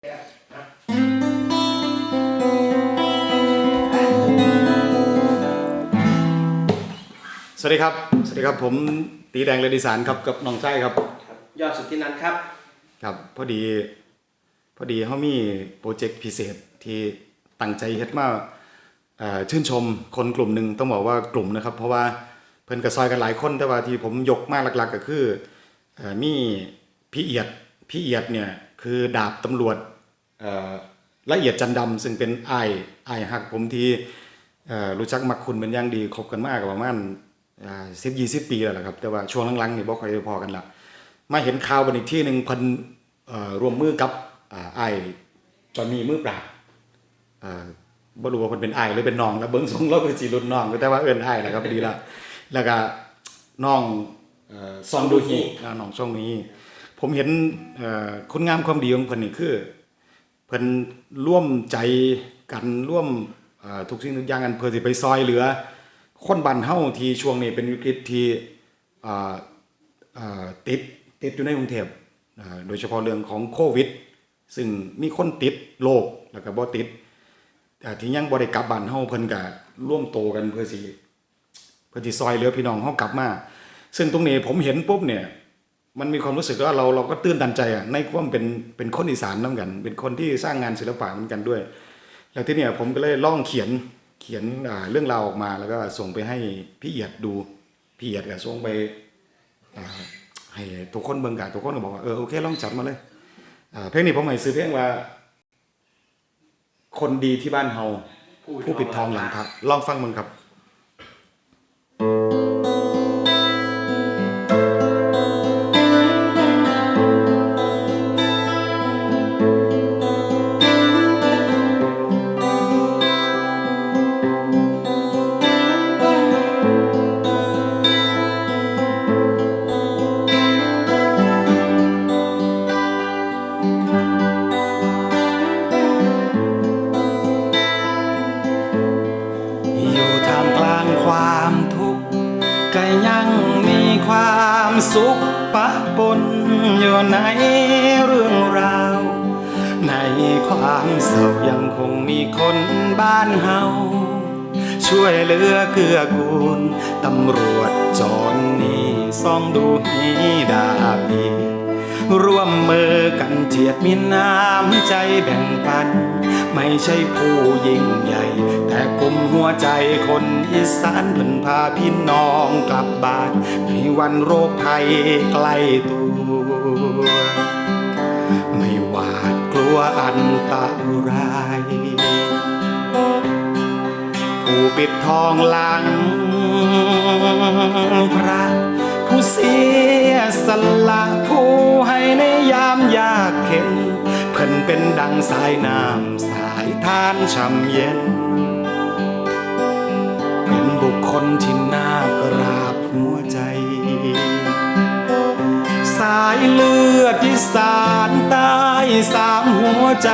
สวัสดีครับ สวัสดีครับ ผมตีแดงเลดิสานครับกับน้องไส้ครับครับ ยอดสุดที่นั้นครับ ครับ พอดี พอดีเขามีโปรเจกต์พิเศษที่ตั้งใจเฮ็ดมาเอ่อชื่นชมคนกลุ่มหนึ่งต้องบอกว่ากลุ่มนะครับ เพราะว่าเพิ่นกระซอยกันหลายคนแต่ว่าที่ผมยกมากหลัก ๆ ก็คือเอ่อมีพี่เอียดพี่เอียดเนี่ย คือดาบตำรวจเอ่อละเอียดจันดำซึ่งเป็นไอ้ไอ้ายหักผมที่เอ่อรู้จักมักคุณเป็นอย่างดีคบกันมากกประมาณสิบยี่สิบปีแล้วล่ะครับ แต่ว่าช่วงหลังๆนี่บ่ค่อยได้พอกันละมาเห็นข่าวบันอีกที่หนึ่งเพันเอ่อร่วมมือกับอ่าไอ้ายจอนนี่มือปราบอ่าบ่รู้ว่าเพิ่นเป็นไอ้ายหรือเป็นน้องแล้วเบิ่งทรงเราคือสิรุ่นน้องแต่ว่าเอิ้นไอ้ายนะครับดีละแล้วก็น้องเอ่อซองดูฮีอ่าน้องซองนี้ ผมเห็นคุณงามความดีของเพิ่นนี่คือเพิ่นร่วมใจกันร่วมทุกสิ่งทุกอย่างกันเพื่อสิไปซอยเหลือ คนบ้านเฮาที่ช่วงนี้เป็นวิกฤตที่ติดติดอยู่ในกรุงเทพโดยเฉพาะเรื่องของโควิด ซึ่งมีคนติดโรคแล้วก็บ่ติดแต่ที่ยังบ่ได้กลับบ้านเฮาเพิ่นก็ร่วมโตกันเพื่อสิเพื่อสิซอยเหลือพี่น้องเฮากลับมา ซึ่งตรงนี้ผมเห็นปุ๊บเนี่ย มันมีความรู้สึกว่าเราเราก็ตื่นตันใจอะในความเป็นเป็นคนอีสานนํกัน เป็นคนที่สร้างงานศิลปะเหมือนกันด้วย แล้วที่เนี่ยผมก็เลยล่องเขียนเขียนเรื่องราวออกมาแล้วก็ส่งไปให้พี่เอียดดูพี่เอียดก็ส่งไปให้ทุกคนเบิ่งกันทุกคนก็บอกว่าเออโอเคลองจัดมาเลยเพลงนี้ผมให้ซื้อเพลงว่า คนดีที่บ้านเฮาผู้ปิดทองหลังพระลองฟังมึงครับ สุขปะปนอยู่ในเรื่องราว ในความเศร้ายังคงมีคนบ้านเฮาช่วยเหลือเกื้อกูลตำรวจจอนนี่ซ่องดูฮีดาพี ร่วมมือกันเจียดมีน้ำใจแบ่งปัน ไม่ใช่ผู้ยิ่งใหญ่ แต่กลุ่มหัวใจคนอีสานเพิ่นพาพี่น้องกลับบ้านในวันโรคภัยใกล้ตัวไม่หวาดกลัวอันตรายผู้ปิดทองหลังพระผู้เสียสละ เป็นดังสายน้ำสายทานช่ำเย็น เป็นบุคคลที่น่ากราบหัวใจ สายเลือดที่สานใต้สามหัวใจ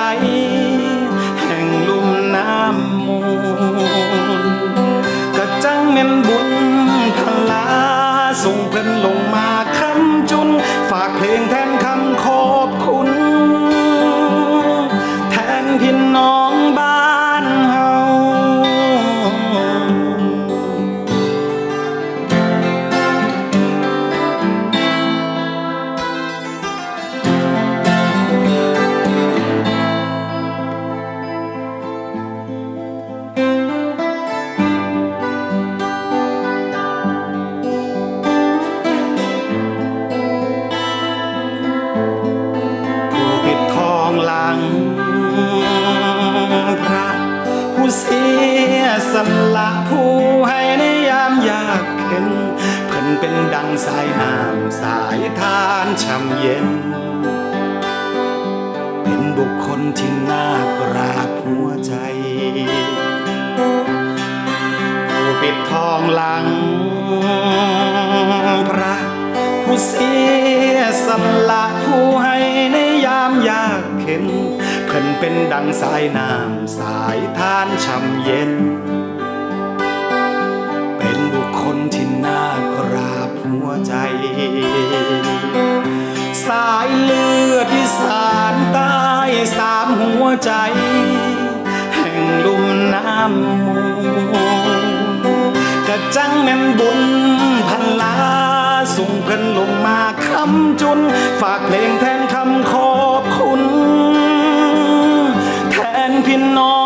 เป็นดังสายน้ำสายทานช่ำเย็น เป็นบุคคลที่น่ากราบหัวใจ ผู้ปิดทองหลังพระผู้เสียสละผู้ให้ในยามยากเข็นเพิ่นเป็นดังสายน้ำสายทานช่ำเย็น ใจ สายเลือดที่สานใต้สามใจ แห่งลุ่มน้ำมูลกะจังแม่นบุญพันลาส่งเพิ่นลงมาคำจุน ฝากเพลงแทนคำขอบคุณ แทนพี่น้อง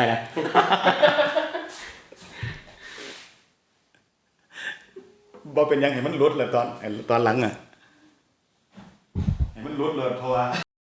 ได้นะ บ่เป็นหยังให้มันลดเลยตอนไอ้ตอนหลังอะ ให้มันลดเลยเพราะว่า